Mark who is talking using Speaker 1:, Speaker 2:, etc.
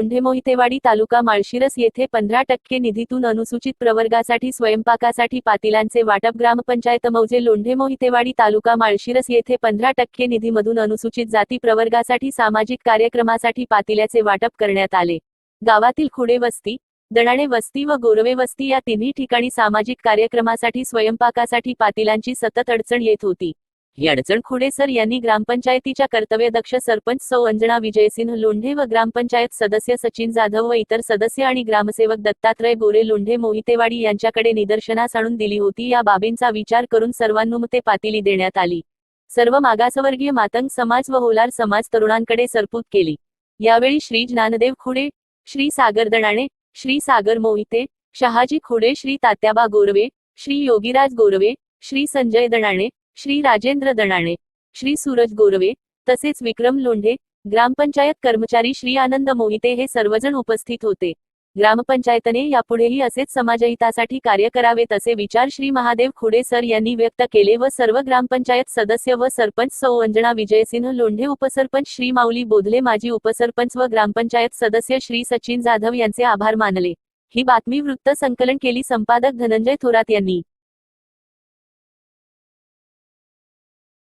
Speaker 1: लोंढे मोहितेवाडी तालुका माळशिरस येथे पंधरा टक्के निधीतून अनुसूचित प्रवर्गासाठी स्वयंपाकासाठी पातीलांचे वाटप ग्रामपंचायत मौजे लोंढे मोहितेवाडी तालुका माळशिरस येथे पंधरा टक्के निधीमधून अनुसूचित जाती प्रवर्गासाठी सामाजिक कार्यक्रमासाठी पातिल्याचे वाटप करण्यात आले. गावातील खुडे वस्ती दणाणे वस्ती व गोरवे वस्ती या तिन्ही ठिकाणी सामाजिक कार्यक्रमासाठी स्वयंपाकासाठी पातिलांची सतत अडचण येत होती. ही अडचण खुडेसर यांनी ग्रामपंचायतीच्या कर्तव्यदक्ष सरपंच सौ अंजना विजयसिंह लोंढे व ग्रामपंचायत सदस्य सचिन जाधव व इतर सदस्य आणि ग्रामसेवक दत्तात्रय गोरे लोंढे मोहितेवाडी यांच्याकडे निदर्शनास आणून दिली होती. या बाबींचा विचार करून सर्वांनुमते पातिली देण्यात आली. सर्व मागासवर्गीय मातंग समाज व होलार समाज तरुणांकडे सरपूत केली. यावेळी श्री ज्ञानदेव खुडे श्री सागर दणाणे श्री सागर मोहिते शहाजी खुडे श्री तात्याबा गोरवे श्री योगीराज गोरवे श्री संजय दणाणे श्री राजेंद्र दणाणे श्री सूरज गोरवे तसेच विक्रम लोंढे ग्रामपंचायत कर्मचारी श्री आनंद मोहिते हे सर्वजण उपस्थित होते. ग्रामपंचायतने यापुढेही असेच समाजहितासाठी कार्य करावेत असे विचार श्री महादेव खुडे सर यांनी व्यक्त केले व सर्व ग्रामपंचायत सदस्य व सरपंच सौ अंजना विजयसिंह लोंढे उपसरपंच श्री माऊली बोधले माजी उपसरपंच व ग्रामपंचायत सदस्य श्री सचिन जाधव यांचे आभार मानले. ही बातमी वृत्त संकलन केली संपादक धनंजय थोरात यांनी.